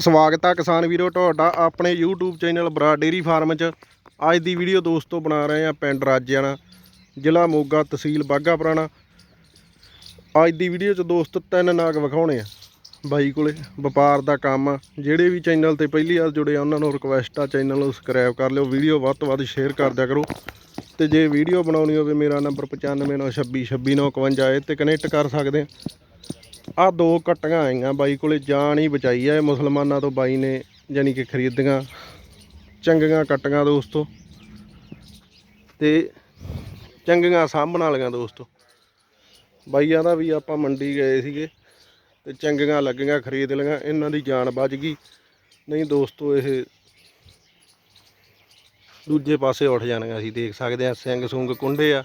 ਸਵਾਗਤ ਆ ਕਿਸਾਨ ਵੀਰੋ, ਤੁਹਾਡਾ ਆਪਣੇ YouTube channel Brar dairy farm 'ਚ। ਅੱਜ ਦੀ ਵੀਡੀਓ ਦੋਸਤੋ ਬਣਾ ਰਹੇ ਆ ਪਿੰਡ ਰਾਜਿਆਣਾ ਜ਼ਿਲ੍ਹਾ ਮੋਗਾ ਤਹਿਸੀਲ ਬਾਘਾ ਪੁਰਾਣਾ। ਅੱਜ ਦੀ ਵੀਡੀਓ 'ਚ ਦੋਸਤ ਤਿੰਨ ਨਾਗ ਵਿਖਾਉਣੇ ਆ ਬਾਈ ਕੋਲੇ, ਵਪਾਰ ਦਾ ਕੰਮ ਆ। ਜਿਹੜੇ ਵੀ ਚੈਨਲ ਤੇ ਪਹਿਲੀ ਵਾਰ ਜੁੜੇ ਆ, ਉਹਨਾਂ ਨੂੰ ਰਿਕੁਐਸਟ ਆ ਚੈਨਲ ਨੂੰ ਸਬਸਕ੍ਰਾਈਬ ਕਰ ਲਿਓ, ਵੀਡੀਓ ਵੱਧ ਤੋਂ ਵੱਧ ਸ਼ੇਅਰ ਕਰ ਦਿਆ ਕਰੋ। ਤੇ ਜੇ ਵੀਡੀਓ ਬਣਾਉਣੀ ਹੋਵੇ, ਮੇਰਾ ਨੰਬਰ 9596262951 ਇਹ ਤੇ ਕਨੈਕਟ ਕਰ ਸਕਦੇ ਆ। ਆ ਦੋ ਕੱਟੀਆਂ ਆਈਆਂ ਬਾਈ ਕੋਲੇ, ਜਾਨ ਹੀ ਬਚਾਈ ਆ ਇਹ ਮੁਸਲਮਾਨਾਂ ਤੋਂ ਬਾਈ ਨੇ ਯਾਨੀ ਕਿ ਖਰੀਦੀਆਂ, ਚੰਗੀਆਂ ਕੱਟੀਆਂ ਦੋਸਤੋ। ਤੇ ਚੰਗੀਆਂ ਸਾਂਭਣ ਵਾਲੀਆਂ ਦੋਸਤੋ। ਬਾਈਆਂ ਦਾ ਵੀ ਆਪਾਂ ਮੰਡੀ ਗਏ ਸੀਗੇ, ਤੇ ਚੰਗੀਆਂ ਲੱਗੀਆਂ, ਖਰੀਦ ਲਈਆਂ, ਇਹਨਾਂ ਦੀ ਜਾਨ ਬਚ ਗਈ। ਨਹੀਂ ਦੋਸਤੋ, ਇਹ ਦੂਜੇ ਪਾਸੇ ਉੱਠ ਜਾਣੀਆਂ ਸੀ, ਦੇਖ ਸਕਦੇ ਆ ਸਿੰਘ ਸੁੰਗ ਕੁੰਡੇ ਆ।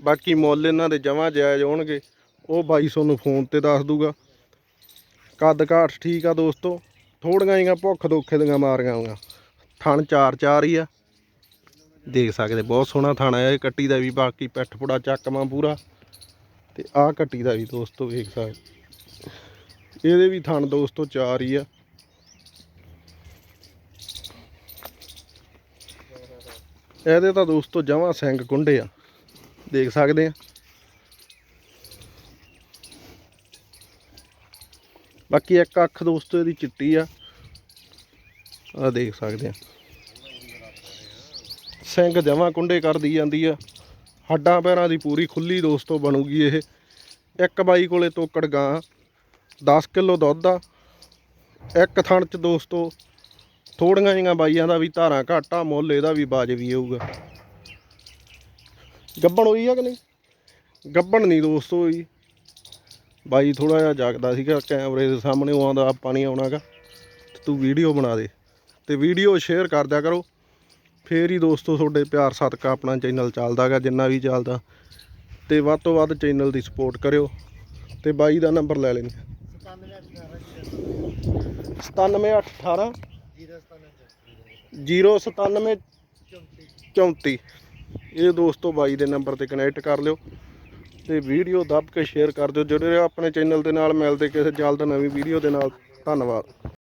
ਬਾਕੀ ਮੁੱਲ ਇਹਨਾਂ ਦੇ ਜਮਾਂ ਜਾਇਜ਼ ਹੋਣਗੇ। ਉਹ 2200 ਨੂੰ ਫੋਨ ਤੇ ਦੱਸ ਦੂਗਾ। ਕੱਦ ਕਾਠ ਠੀਕ ਆ ਦੋਸਤੋ। ਥੋੜੀਆਂ ਜਿਹੀਆਂ ਭੁੱਖ ਦੋਖੇ ਦੀਆਂ ਮਾਰੀਆਂ ਹੋਈਆਂ। ਥਣ ਚਾਰ ਚਾਰ ਹੀ ਆ। ਦੇਖ ਸਕਦੇ, ਬਹੁਤ ਸੋਹਣਾ ਥਣ ਆ। ਇਹ ਕੱਟੀ ਦਾ ਵੀ ਬਾਕੀ ਪਿੱਠ ਪੁੜਾ ਚੱਕਵਾਂ ਪੂਰਾ। ਤੇ ਆਹ ਕੱਟੀ ਦਾ ਵੀ ਦੋਸਤੋ ਵੇਖ ਸਕਦੇ। ਇਹਦੇ ਵੀ ਥਣ ਦੋਸਤੋ ਚਾਰ ਹੀ ਆ। ਇਹਦੇ ਤਾਂ ਦੋਸਤੋ ਜਮਾਂ ਸਿੰਘ ਕੁੰਡੇ ਆ। ਦੇਖ ਸਕਦੇ ਆ। ਬਾਕੀ ਇੱਕ ਅੱਖ ਦੋਸਤੋ ਇਹਦੀ ਚਿੱਟੀ ਆ। ਆ ਦੇਖ ਸਕਦੇ ਆ। ਸਿੰਘ ਜਮਾਂ ਕੁੰਡੇ ਕਰਦੀ ਜਾਂਦੀ ਆ। ਹੱਡਾਂ ਪੈਰਾਂ ਦੀ ਪੂਰੀ ਖੁੱਲੀ ਦੋਸਤੋ ਬਣੂਗੀ ਇਹ। ਇੱਕ ਬਾਈ ਕੋਲੇ ਤੋਕੜ ਗਾਂ 10 ਕਿਲੋ ਦੁੱਧ ਆ। ਇੱਕ ਥਣ ਚ ਦੋਸਤੋ ਥੋੜੀਆਂ ਜਿਹੀਆਂ ਬਾਈਆਂ ਦਾ ਵੀ ਧਾਰਾਂ ਘਾਟਾ ਮੁੱਲ ਇਹਦਾ ਵੀ ਬਾਜਵੀ ਹੋਊਗਾ ਗੱਬਣ ਹੋਈ ਆ ਕਿ ਨਹੀਂ? ਗੱਬਣ ਨਹੀਂ ਦੋਸਤੋ ਹੋਈ। ਬਾਈ ਥੋੜਾ ਜਿਹਾ ਜਾਗਦਾ ਸੀਗਾ, ਕੈਮਰੇ ਦੇ ਸਾਹਮਣੇ ਉਹ ਆਉਂਦਾ ਨਹੀਂ ਆਉਣਾਗਾ। ਤੇ ਤੂੰ ਵੀਡੀਓ ਬਣਾ ਦੇ। ਤੇ ਵੀਡੀਓ ਸ਼ੇਅਰ ਕਰ ਦਿਆ ਕਰੋ। ਫੇਰ ਹੀ ਦੋਸਤੋ ਤੁਹਾਡੇ ਪਿਆਰ ਸਦਕਾ ਆਪਣਾ ਚੈਨਲ ਚੱਲਦਾਗਾ, ਜਿੰਨਾ ਵੀ ਚੱਲਦਾ। ਤੇ ਵੱਧ ਤੋਂ ਵੱਧ ਚੈਨਲ ਦੀ ਸਪੋਰਟ ਕਰਿਓ। ਤੇ ਬਾਈ ਦਾ ਨੰਬਰ ਲੈ ਲੈਂਦੇ 97818 097 34 ਇਹ ਦੋਸਤੋ ਬਾਈ ਦੇ ਨੰਬਰ ਤੇ ਕਨੈਕਟ ਕਰ ਲਿਓ। ਤੇ ਵੀਡੀਓ ਦੱਬ ਕੇ ਸ਼ੇਅਰ ਕਰ ਦਿਓ। ਜਿਹੜੇ ਆਪਣੇ ਚੈਨਲ ਦੇ ਨਾਲ ਮਿਲਦੇ, ਕਿਸੇ ਜਲਦ ਨਵੀਂ ਵੀਡੀਓ ਦੇ ਨਾਲ। ਧੰਨਵਾਦ।